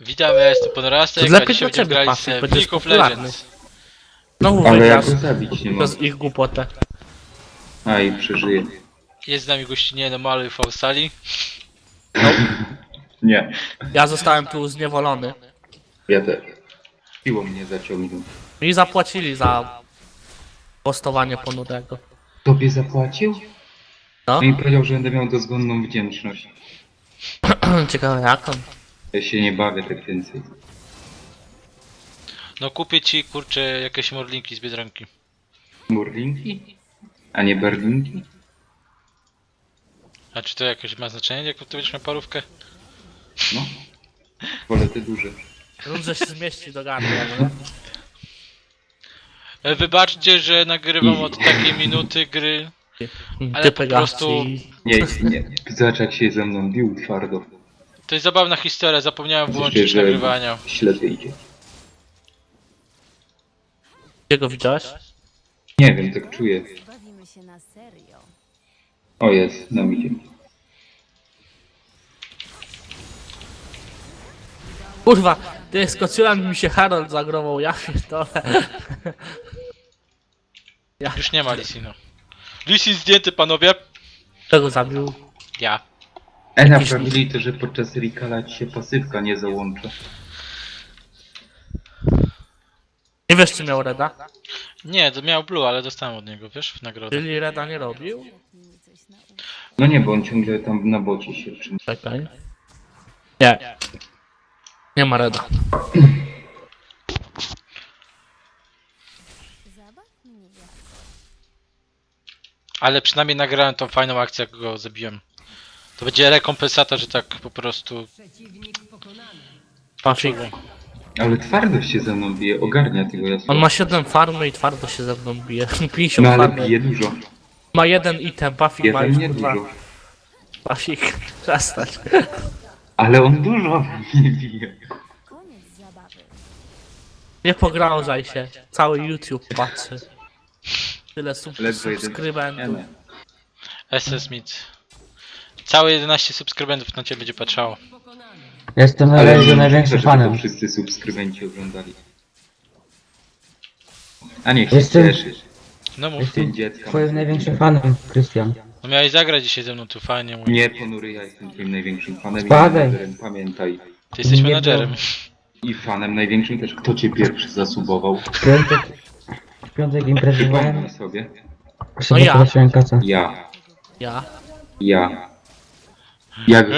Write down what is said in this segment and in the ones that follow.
Witam, ja jestem Ponorastek, To a lepiej dzisiaj dla będziemy ciebie, grali Pasek, w będziesz League of popularny. Legends. Znowu Ale ja wygrasz go zabić nie mogę. przez ich głupotę. A i przeżyję. Jest z nami gościnie Mały Faustali. Nie, Ja zostałem tu zniewolony. ja też. Siłą mnie zaciągnął. Mi zapłacili za postowanie ponurego. Tobie zapłacił? No, No i powiedział, że będę miał dozgonną wdzięczność. ciekawe jak on. Ja się nie bawię tak więcej. No kupię ci, kurczę, jakieś morlinki z Biedronki. Murlinki? A nie berlinki? A czy to jakieś ma znaczenie, jak ty będziesz miał parówkę? No. Wolę te duże. Róże się zmieści do gardła, no. E, Wybaczcie, że nagrywam od takiej minuty gry. Ale po pegasz prostu-. Nie, nie. Zobacz jak się ze mną bił twardo. To jest zabawna historia, zapomniałem że nagrywania. źle wyjdzie. Gdzie go widziałeś? Nie wiem, tak czuję. Bawimy się na serio. O jest, nam idzie. Kurwa, ty skoczyłem i mi się Harold zagrował, ja pierdolę. Ja Już nie ma Lisino. Lisin zdjęty, panowie. tego zabił. Ja. E, naprawili to, że podczas Rikala ci się pasywka nie załącza. Nie wiesz czy miał Reda? Nie, to miał Blue, ale dostałem od niego, wiesz, w nagrodę. Czyli Reda nie robił? No nie, bo on ciągle tam na bocie się czymś. Czekaj. Nie. Nie ma Reda. Zabaw mnie jak. Ale przynajmniej nagrałem tą fajną akcję, jak go zabiłem. To będzie rekompensata, że tak po prostu... Pafik. Ale twardo się ze mną bije, ogarnia tego ja On ma 7 farmy i twardo się ze mną bije. 50 No ale farmy. bije dużo. Ma jeden item, Pafik ma Jeden już nie kurwa. dużo. Pafik, przestań. Ale on dużo nie bije. Koniec zabawy. Nie pogrążaj się. Cały YouTube patrzy. Tyle sub Ledwo jeden. Subskrybentów. SS Smith. Całe 11 subskrybentów na ciebie będzie patrzało. Jestem Ale nie największym żeby fanem. to wszyscy subskrybenci oglądali. A niech się Jestem- cieszy. No mów. Jestem dziecka. twoim największym fanem, Krystian. No miałeś zagrać dzisiaj ze mną tu, fajnie mój. Nie, ponury, ja jestem twoim największym fanem i Spadaj. menadżerem, pamiętaj. Ty jesteś Nie menadżerem. I fanem największym też, kto cię pierwszy zasubował. W piątek, w piątek imprezowałem, Przypomnij sobie. sobie ja. zobaczyłem kasę. Ja. Ja. Ja. Ja go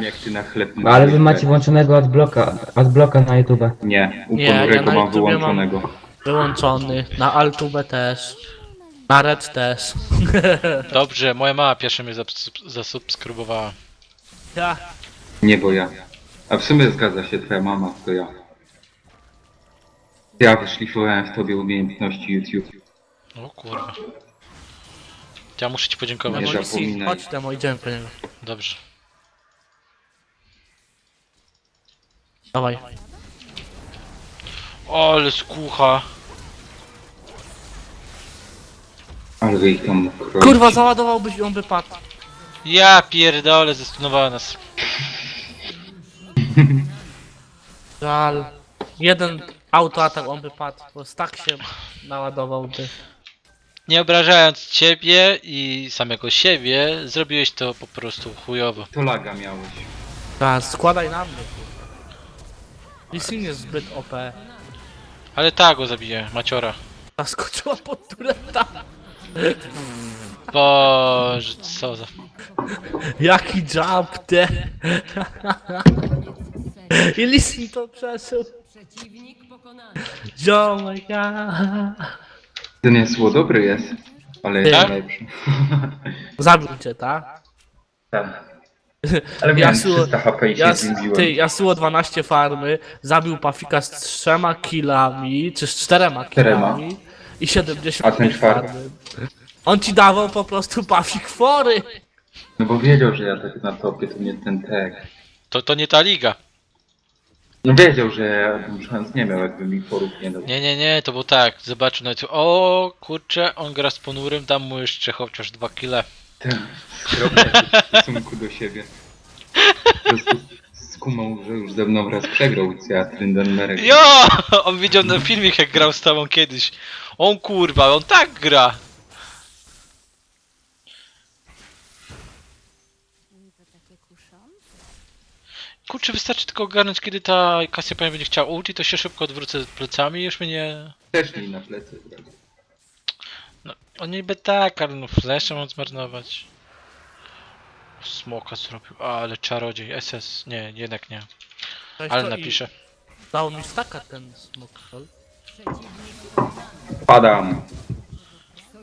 jak ty na chleb No, ale wy macie włączonego adblocka, adblocka na YouTube. Nie, u Nie, ja ponurego na mam YouTubie mam- wyłączonego. Wyłączony. Na Altube też. Na Red też. Dobrze, moja mama pierwsza mnie zasub- zasubskrybowała. Ja. Nie, bo ja. A w sumie zgadza się, twoja mama to ja. Ja wyszlifowałem w tobie umiejętności YouTube. O kurwa. Ja muszę ci podziękować. Nie Demolicji. zapominaj. Chodź demo, idziemy po niego. Dobrze. Dawaj. O, ale skucha. Ale wy ich tam kroicie. Kurwa, załadowałbyś ją wypadł. Ja pierdolę, zestunowała nas. Żal. Jeden autoatak on by padł, bo tak się naładowałby. Nie obrażając ciebie i samego siebie, zrobiłeś to po prostu chujowo. To laga miałeś. Teraz składaj na mnie. Lisin jest zbyt OP. Ale tak go zabiję, maciora. Zaskoczyła pod tureta. Boże, co za... Jaki jump te. I Lisin to przeżył. Oh my god. Ten jest dobry jest. Ale jest Tak? lepszy. Zabił cię, tak? Tak. Ale Yasuo- 300 HP i się Jas, ty, Yasuo 12 farmy, zabił Pafika z trzema killami, czy z czterema Czterema. killami i 70 A ten czwarty? farmy. On ci dawał po prostu Pafik fory. No bo wiedział, że ja tak na topie to nie ten tag. To, to nie ta liga. No wiedział, że ja bym szans nie miał, jakby mi porób nie dał. Nie, nie, nie, to było tak. Zobaczył na YouTube. O kurczę, on gra z ponurym, dam mu jeszcze chociaż dwa kile. Ten skromny w stosunku do siebie. Po prostu skumał, że już ze mną raz przegrał ja Tryndammerek. Jo! On widział na filmik jak grał z tobą kiedyś. On kurwa, on tak gra. Takie kuszące. Kurczę, wystarczy tylko ogarnąć kiedy ta Cassiopeia będzie chciała ulti, to się szybko odwrócę plecami i już mnie... Też mi na plecy zrobił. No, on niby tak, ale no fleszem mam zmarnować. Smoka zrobił, ale czarodziej, SS, nie, jednak nie, Weź ale to i napiszę. Dał mi staka ten smok. lol. Padam.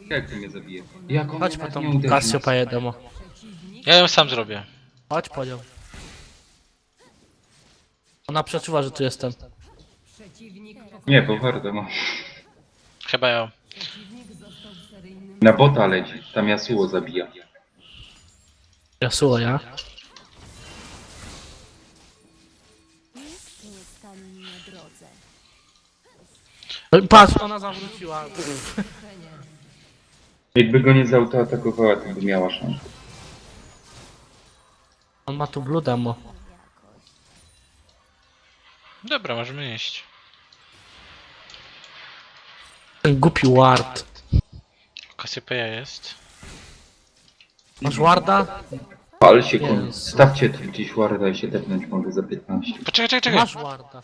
Jak ty mnie zabije? Jak on Chodź mnie po nie tą uderzył? Cassiopeję demo. Ja ją sam zrobię. Chodź po nią. Ona przeczuwa, że tu jestem. Nie, bo warto no. Chyba ją. Na bota leci, tam Yasuo zabija. Jasuo, ja? Nikt nie stanie mi na drodze. No Patrz, ona zawróciła. Jakby go nie zautoatakowała, to by miała szansę. On ma tu demo. Jakoś. Dobra, możemy iść. Ten głupi ward. Cassiopeia jest. Masz warda? Ale się kon... Jezu. Stawcie tu gdzieś warda i się tepnąć mogę za 15. Poczekaj, czekaj, czekaj. Masz warda.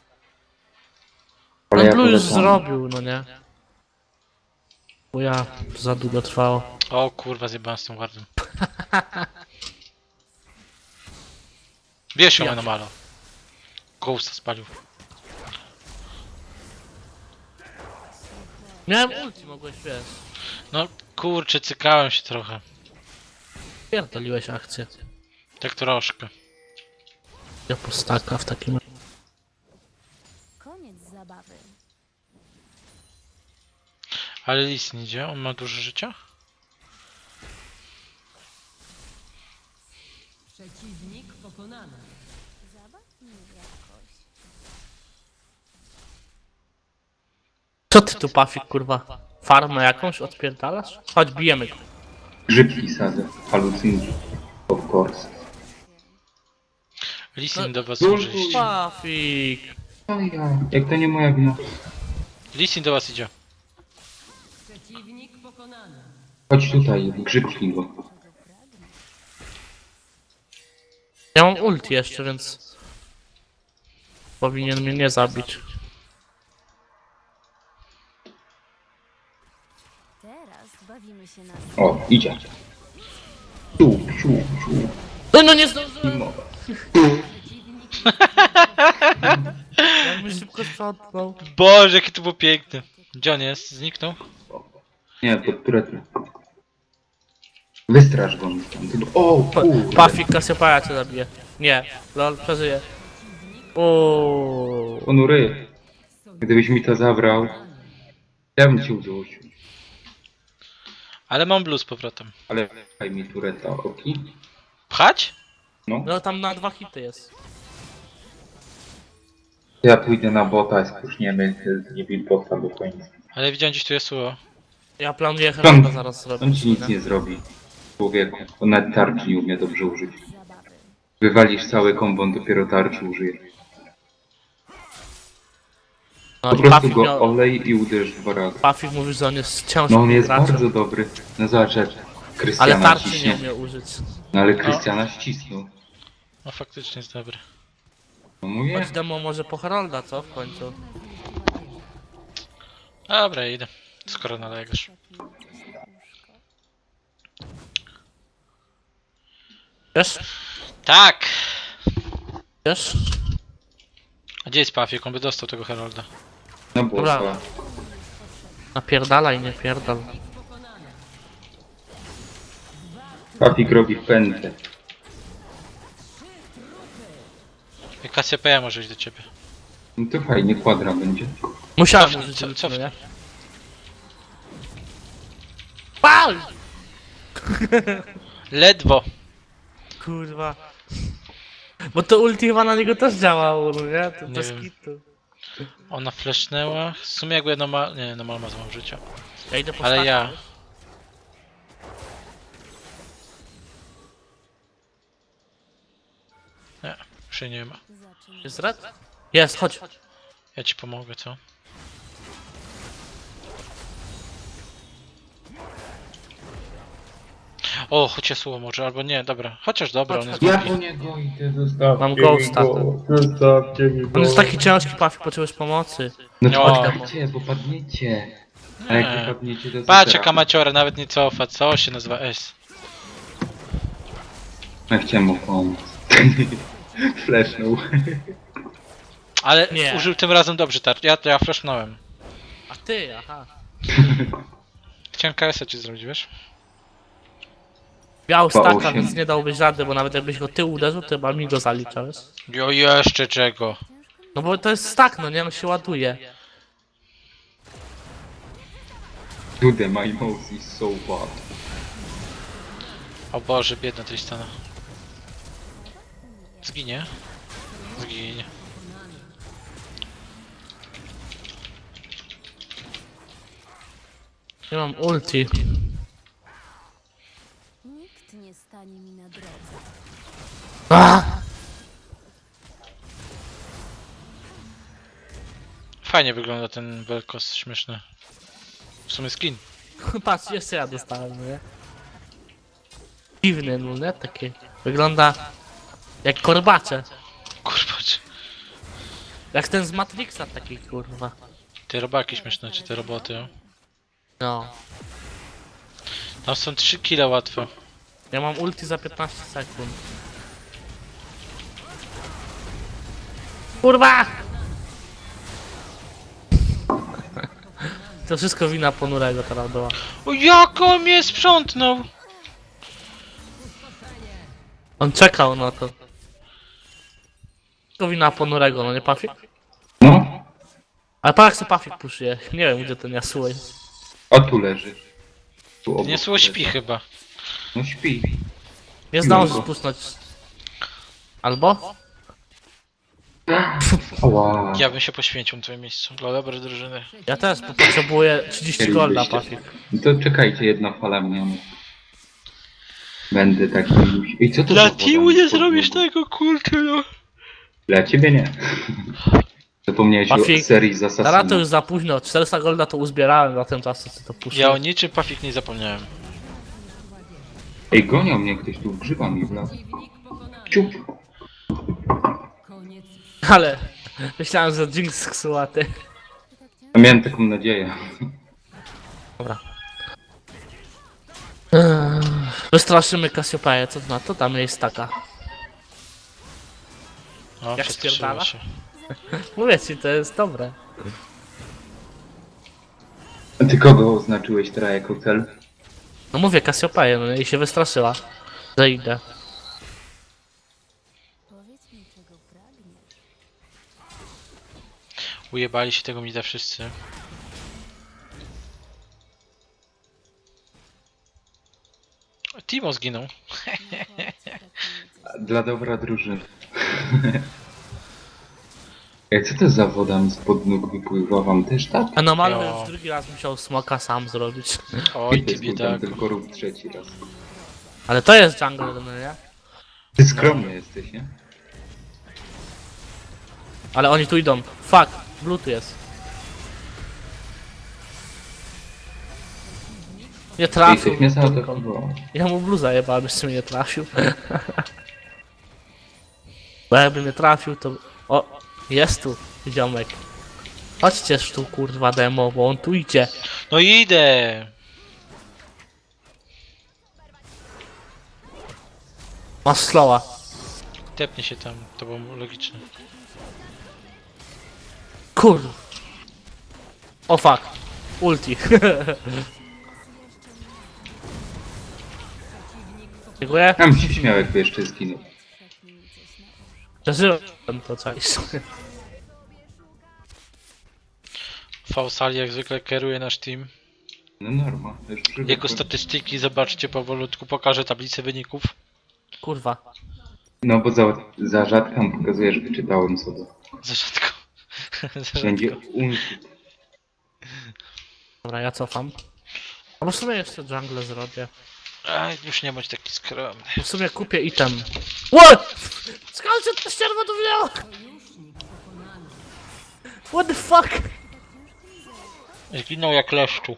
Ale Ten ja blue już polecam. zrobił, no nie? Bo ja za długo trwało. O kurwa, zjebałem z tym wardem. Wiesz ją Ja. anomalo. Ghosta spalił. Miałem ulti, mogłeś wiesz. No kurczę, cykałem się trochę. Pierdoliłeś akcję. Tak troszkę. Ja po staka w takim Koniec zabawy. Ale Lis nie idzie, on ma dużo życia? Zabaw mnie jakoś. Co ty tu, Pafik, kurwa? Farmę jakąś odpierdalasz? Chodź, bijemy go. Grzybki sadzę, halucynki. Of course. Lisin do was No, może no, iść. Pafik! O ja, jak to nie moja wina. Lisin do was idzie. Chodź tutaj, grzybki go. Ja mam ulti jeszcze, więc... Powinien mnie nie zabić. Teraz bawimy się na O, idzie. Tu, tu, tu. No, no nie zdążyłem! Jak mi szybko sprzątnął. Boże, jaki to był piękny. Gdzie on jest? Zniknął? Nie, pod turetem. Wystraż go mi tam. O, kurde. Pafik, cię zabije. Nie, lol, przeżyje. Uuuu. Ponury. Gdybyś mi to zabrał, ja bym cię udusił. Ale mam blue z powrotem. Ale daj mi tureta, oki? Pchać? No. No tam na dwa hity jest. Ja pójdę na bota, spuszniemy z bill bota do końca. Ale widziałem gdzieś tu Yasuo. Ja planuję Heralda zaraz On zrobić. ci nic nie? zrobi. Człowieku, on nawet tarczy nie umie dobrze użyć. Wywalisz cały kombo, on dopiero tarczy użyje. No Po i prostu Pafik, go miał, olej i uderz dwa razy. Pafik mówisz, że on jest ciężki No on jest graczem, bardzo dobry. No zobacz, jak ale Krystiana tarczy nie ciśnie. umie użyć. No ale Krystiana ścisnął. No faktycznie jest dobry. No mówię. Chodź demo może po Heralda, co w końcu? Dobra, idę. Skoro nalegasz. Wiesz? Tak! Wiesz? A gdzie jest Pafik? On by dostał tego Herolda. No Dobra. bota. Napierdalaj, nie pierdal. Papik robi. I Cassiopeia może iść do ciebie. No to fajnie, kwadra będzie. Musiałem Cofnij, co- cofnij. nie? Pal! Ledwo! Kurwa. Bo to ulti chyba na niego też działało, no nie? To Nie bez wiem. kitu. Ona flashnęła. W sumie jakby normal... Nie, normal ma złą życia. Ja idę po Ale ja... Nie, już jej nie ma. Jest red? Jest, chodź. Ja ci pomogę, co? O, chociaż słowo może, albo nie, dobra. Chociaż dobra, on jest Ja głupi. po niego idę, zostawcie Mam mi ghosta. go, Zostawcie mi go. On jest taki ciężki, Pafi, potrzebujesz pomocy. No No. to oddajcie, bo padniecie. A jak nie Nie. padniecie, to Patrz jaka maciora, nawet nie cofa, co się nazywa S? Ja chciałem mu pomóc. Flashnął. Ale Nie. użył tym razem dobrze tarcz, ja, ja flashnąłem. A ty, aha. Chciałem KS-a ci zrobić, wiesz? Miał staka, więc nie dałbyś rady, bo nawet jakbyś go ty uderzył, to chyba mi go zaliczałeś. Jo, jeszcze czego? No bo to jest stak, no nie, on się ładuje. Dude, my mouse is so bad. O Boże, biedna Tristana. Zginie? Zginie. Nie mam ulti. Nikt nie stanie mi na drodze. Ah! Fajnie wygląda ten Belkos, śmieszny. W sumie skin. Patrz, jeszcze ja dostałem, nie? Dziwny, no nie? Taki. Wygląda jak korbacze. Kurwa, czy... Jak ten z Matrixa taki, kurwa. Te robaki śmieszne, czy te roboty, o? No. Tam są 3 kile łatwe. Ja mam ulti za 15 sekund. Kurwa! To wszystko wina ponurego teraz była. O jak on mnie sprzątnął! On czekał na to. To wina ponurego, no nie Pafik? No, Ale patrz jak se Pafik puszuje. Nie wiem gdzie ten Yasuo jest. a tu leży. Tu obok Nie sło leży. śpi chyba. No śpi. Nie zdąży spusznąć. Albo? Ała. Ja bym się poświęcił na twoim miejscu. Dla dobrej drużyny. Ja też bo potrzebuję 30 golda Pafik. To czekajcie, jedna fala mnie. Będę taki. I co to Dla za teamu nie zrobisz tego, kurczę no. Dla ciebie nie. Zapomniałeś Pafik, o serii z to Assassina. już za późno. 400 golda to uzbierałem za ten czas, co to puszczę. Ja o niczym Pafik nie zapomniałem. Ej, gonią mnie ktoś tu grzybami w las. Ciup. Ale myślałem, że Jinx ksułaty. A miałem taką nadzieję. Dobra. Eee, Wystraszymy Kasiopaję, co to na to? Tam jest taka. O, Jak spierdala? się. Mówię ci, to jest dobre. A ty kogo oznaczyłeś teraz jako cel? No mówię Kasiopaję, no i się wystraszyła. Że idę. Powiedz mi, czego pragniesz. Ujebali się tego mida wszyscy. Timo zginął. Dla dobra drużyny. Ej, co to za woda mi spod nóg wypływa wam też tak? Anomalny Jo. już drugi raz musiał smoka sam zrobić. Oj, ty biedak. tylko rób trzeci raz. Ale to jest jungle, no nie? Ty skromny jesteś, nie? Ale oni tu idą. Fuck, blue tu jest. Nie trafił. mnie tylko. zaatakowało. Ja mu blue zajebałem, jeszcze mnie nie trafił. Bo jakby mnie trafił, to... O, jest tu, ziomek. Chodźcież tu, kurwa, demo, bo on tu idzie. No idę! Masz slowa. Tepnie się tam, to było logiczne. Kur... O fuck. Ulti. Dziękuję. Tam się śmiał, jakby jeszcze zginął. Przeżyłem to coś. Fausali jak zwykle kieruje nasz team. No norma. Jego statystyki zobaczcie powolutku, pokażę tablicę wyników. Kurwa. No bo za, za rzadką pokazuje, że wyczytałem sobie. Za rzadko. Rzadko. ulti. Dobra, ja cofam. A w sumie jeszcze jungle zrobię. Ej, już nie bądź taki skromny. W sumie kupię item. What? Skąd się ta ścierwa tu wzięła? What the fuck? Zginął jak leszczu.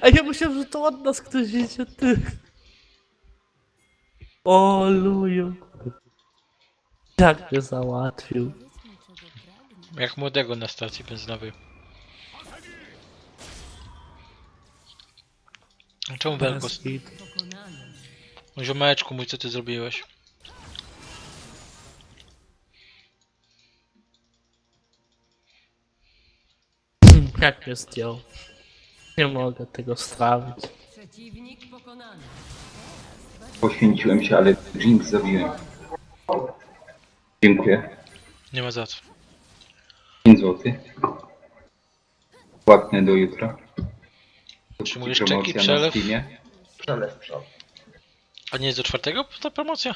A ja myślałem, że to od nas ktoś idzie, ty. O luju. Jak mnie załatwił. Jak młodego na stacji benzynowej. Czemu Belkos? Ziomeczku mój, co ty zrobiłeś? Jak mnie zdjął. Nie mogę tego strawić. Przeciwnik pokonany. Poświęciłem się, ale Jinx zabiłem. Dziękuję. Nie ma za co. 5 zł. Płatne do jutra. Utrzymujesz Promocja czeki, na przelew? Steamie. Przelew, przelew. A nie jest do czwartego ta promocja?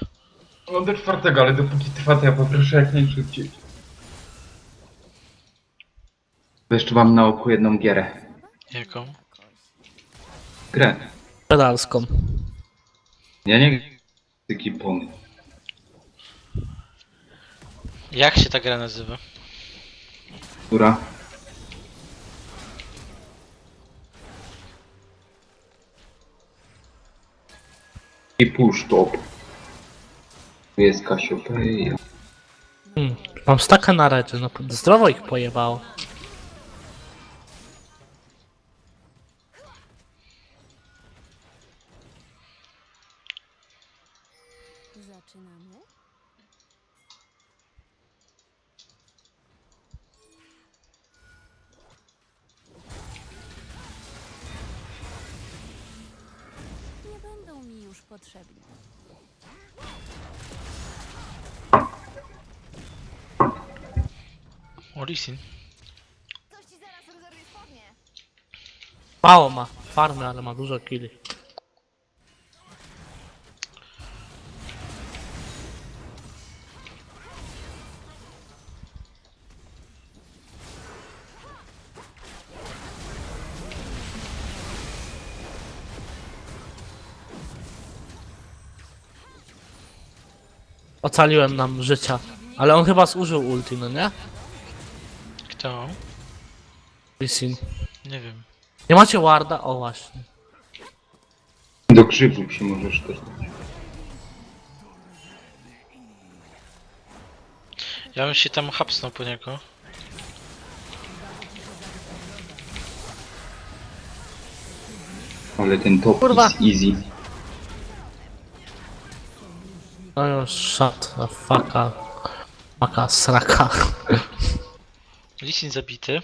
No do czwartego, ale dopóki trwa, to ja poproszę jak najszybciej. Jeszcze mam na oku jedną gierę. Jaką? Grę. Pedalską. Ja nie z ekipą. Jak się ta gra nazywa? Która? I push top. Jest Cassiopeia. Hmm. Mam staka na redzie, no zdrowo ich pojebało. Lisin. Mało ma farmy, ale ma dużo killi. Ocaliłem nam życia. Ale on chyba zużył ulti, no nie? Kto? Lisin. Nie wiem. Nie macie warda? O właśnie. Do grzybów się możesz też dać. Ja bym się tam hapsnął po niego. Ale ten top Kurwa. is easy. No już, shut the fucka. Maka sraka. Lisin zabity.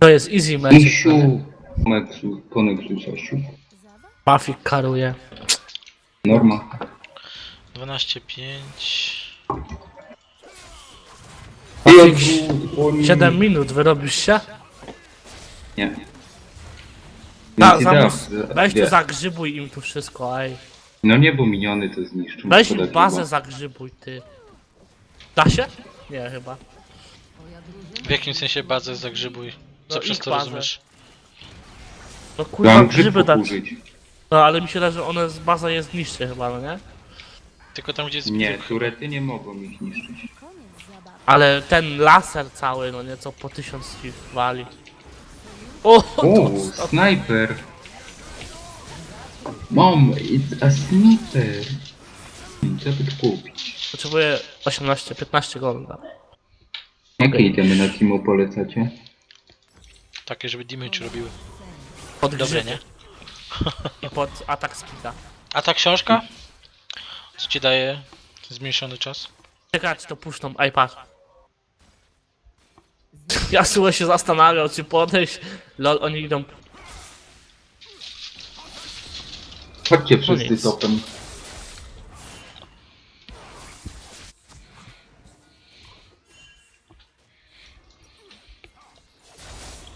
To jest easy match. Misiu. Meksu, po Nexusasiu. Pafik karuje. Norma. 12-5. Pafik Jezu, oni- 7 minut, wyrobisz się? Nie. Ta, Więc weź tu wie. zagrzybuj im tu wszystko, ej. No nie, bo miniony to zniszczą. Weź szkoda im bazę zagrzybuj, ty. Da się? Nie, chyba. W jakim sensie bazę zagrzybuj? Co No, przez ich to bazę. rozumiesz? No kurwa, grzyby dać. użyć. No ale mi się wydaje, że one z baza jest niższe chyba, no nie? Tylko tam gdzie jest Nie, grzyb. turety nie mogą ich niszczyć. Ale ten laser cały, no nie, co po tysiąc ci wali. O, O, to, snajper! Mom, it's a sniper! Tu kupić? potrzebuję 18, 15 golda. Jakie itemy na Timo polecacie? Takie, żeby damage robiły. Pod Dobre, nie? i pod atak speeda. A ta książka? Co ci daje zmniejszony czas? Czekać to puszczą, patrz. Ja słuchaj się zastanawiał, czy podejść. Lol, oni idą. Chodźcie wszyscy nic. topem.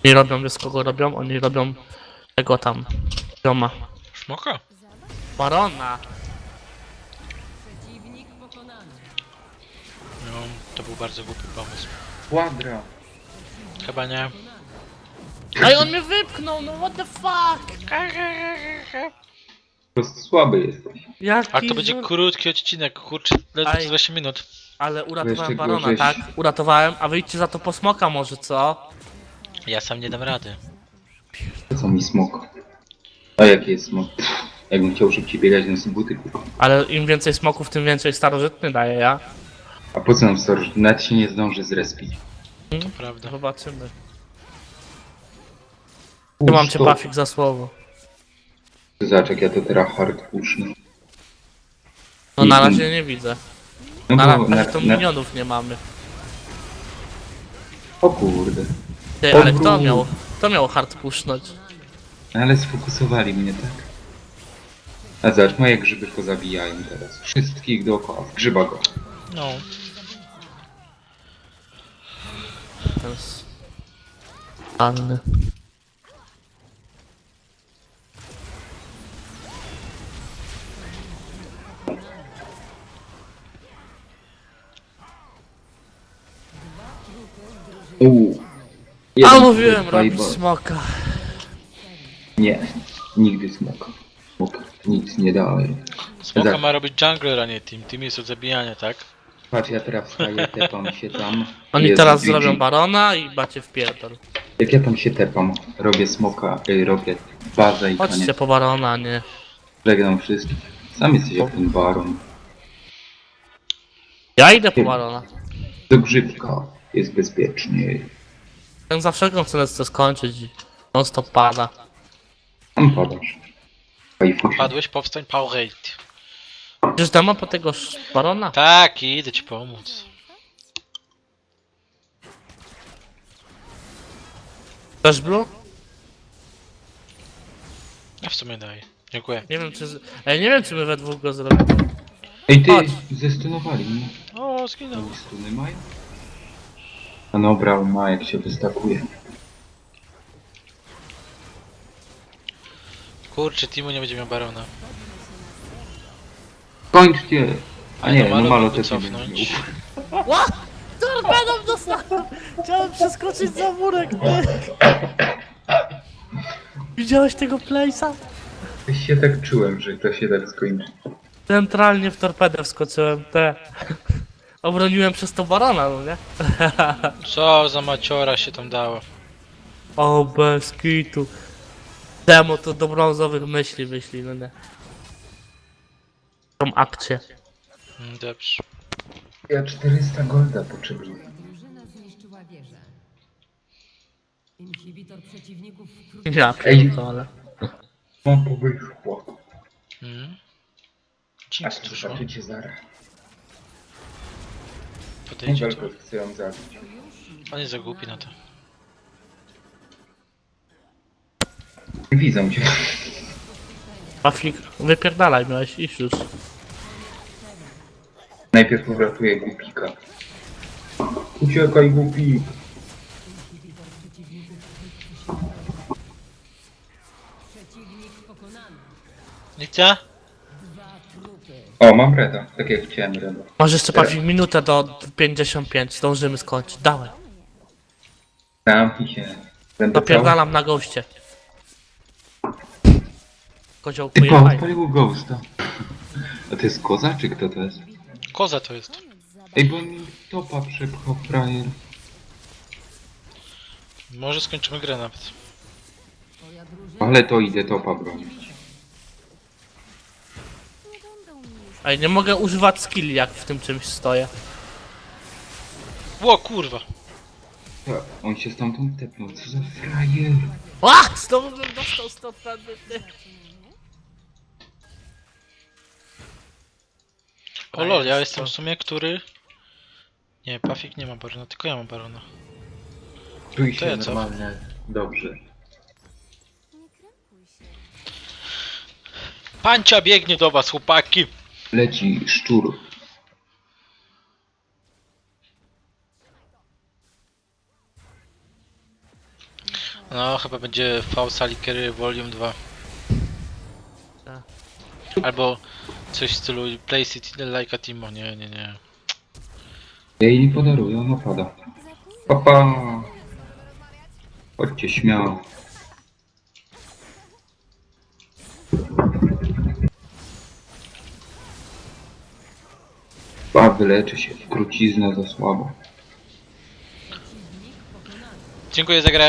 Nie robią, wiesz kogo robią? Oni robią tego tam. Doma. Szmoka? Barona. Przeciwnik pokonany. No, to był bardzo głupi pomysł. Quadra! Chyba nie. Ej, on mnie wypchnął, no what the fuck? Po prostu słaby jesteś. Jaki A to będzie żul- krótki odcinek, kurczę, ledwo Aj. 20 minut. Ale Jeszcze uratowałem barona, gorzej. tak? Uratowałem, a wyjdźcie za to po smoka może, co? Ja sam nie dam rady. Co mi smok? A jaki jest smok? Jakbym chciał szybciej biegać, no sobie buty. Ale im więcej smoków, tym więcej starożytny daje, ja? A po co nam storage? Nawet się nie zdąży zrespić. To prawda. Zobaczymy. Trzymam cię, Pafik, za słowo. Zobacz, jak ja to teraz hard pushnę. No na razie nie widzę. No Na bo razie to minionów nie mamy. O kurde. Ty, ale kto miał, kto miał hard pushnąć? Ale sfokusowali mnie, tak? A zobacz, moje grzyby pozabijają teraz. Wszystkich dookoła. Grzyba go. No. Panny. Uuu. A mówiłem robić smoka. Nie, nigdy smok. Smok nic nie daje. Smoka ma robić jungler, a nie team. Team jest od zabijania, tak? Patrz, ja teraz wstaję, tepam się tam. Oni teraz GG. zrobią barona i bacie w pierdol. Jak ja tam się tepam, robię smoka, y, robię bazę i Chodźcie koniec. po barona, nie. Żegnam wszystkich. Sam jesteś jak ten baron. Ja idę po barona. Do grzybka jest bezpiecznie. Ten za wszelką cenę chce skończyć i non stop pada. Tam padasz. Fajfusie. Padłeś, powstań, power Przecież dama po tego sz- barona? Tak, idę ci pomóc. Też blue? A w sumie daj. Dziękuję. Nie wiem czy... z- Ej, nie wiem czy my we dwóch go zrobimy. Ej ty, Chodź. zestunowali mnie. O, zginął. Oni stuny mają? A no, brał ma jak się wystakuje. Kurczę, Timu nie będzie miał barona. Kończcie! A nie, no, no Malo też nie będzie. Ła! Torpedą dostałem! Chciałem przeskoczyć za murek! Widziałeś tego place'a? Coś się tak czułem, że to się tak skończy. Centralnie w torpedę wskoczyłem, te. Obroniłem przez to barona, no nie? Co za maciora się tam dało. O, bez kitu. Demo to do brązowych myśli wyśli, no nie. Tą akcję. Mm, Dobrze. Ja 400 golda potrzebuję. Drużyna zniszczyła wieżę. Inhibitor przeciwników wkrótce Ja pierdolę. Mam powyszło. Mm. A Jinx dużo. zobaczycie zaraz. Podejdzie tu. Chcę ją zabić. On jest za głupi na to. Widzą cię. Pafik, wypierdalaj, miałeś iść już. Najpierw uratuję głupika. Uciekaj głupi. przeciwnik pokonany. Nikcia? O, mam reda. Tak jak chciałem reda. Masz jeszcze Pafik minutę do 55, zdążymy skończyć, dawaj. Zamknij się. Będę cały... Napierdalam na goście. Kozioł Ty, pa, pojechaj. odpalił ghosta. A to jest koza, czy kto to jest? Koza to jest. Ej, bo mi topa przepchał frajer. Może skończymy grę nawet. Ale to idę topa bronić. Ej, nie mogę używać skilli jak w tym czymś stoję. Ło, kurwa. Ta, on się stamtąd tepnął. Co za frajer? Ła! Znowu bym dostał 100 ty. O lol, ja jestem w sumie który... Nie, Pafik nie ma barona, tylko ja mam barona. Czuj To się ja co? normalnie. Dobrze. nie krępuj się. Pancia biegnie do was, chłopaki! Leci szczur. No, chyba będzie V Salikery Volume 2. Tak. Albo coś w stylu Place it like a Timo, nie, nie, nie. Ja jej nie podaruję, ona pada. Papa! Chodźcie śmiało. Wyleczy się. Krucizna za słabo. Dziękuję za grę.